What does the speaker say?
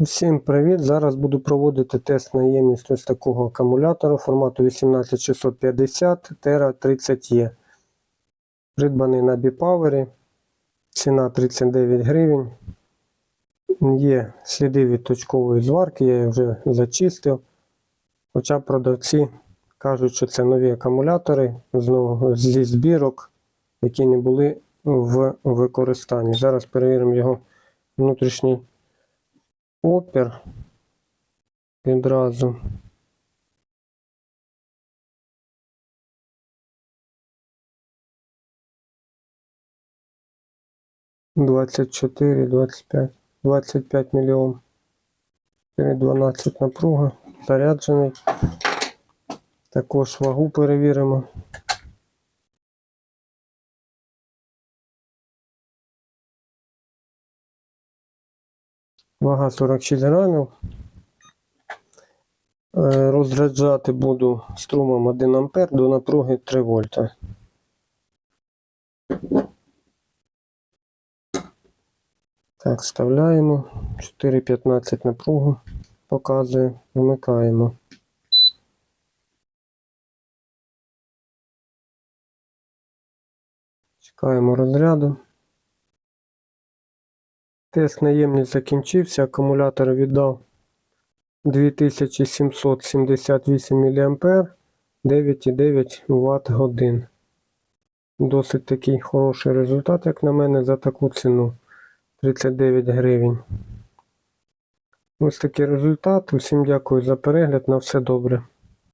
Всім привіт! Зараз буду проводити тест на ємність ось такого акумулятора формату 18650 Tera 30E. Придбаний на Біпавері. Ціна 39 гривень. Є сліди від точкової зварки, я її вже зачистив. Хоча продавці кажуть, що це нові акумулятори знову зі збірок, які не були в використанні. Зараз перевіримо його внутрішній опір відразу. Двадцять чотири, двадцять п'ять, двадцять п'ять мільйон. 12 напруга, заряджений. Також вагу перевіримо. Вага 46 грамів. Е, Розряджати буду струмом 1 ампер до напруги 3 вольта. Так, вставляємо. 4,15 напругу показує. Вмикаємо. Чекаємо розряду. Тест наємність закінчився, акумулятор віддав 2778 мА 9,9 Вт годин. Досить такий хороший результат, як на мене, за таку ціну 39 гривень. Ось такий результат. Усім дякую за перегляд. На все добре.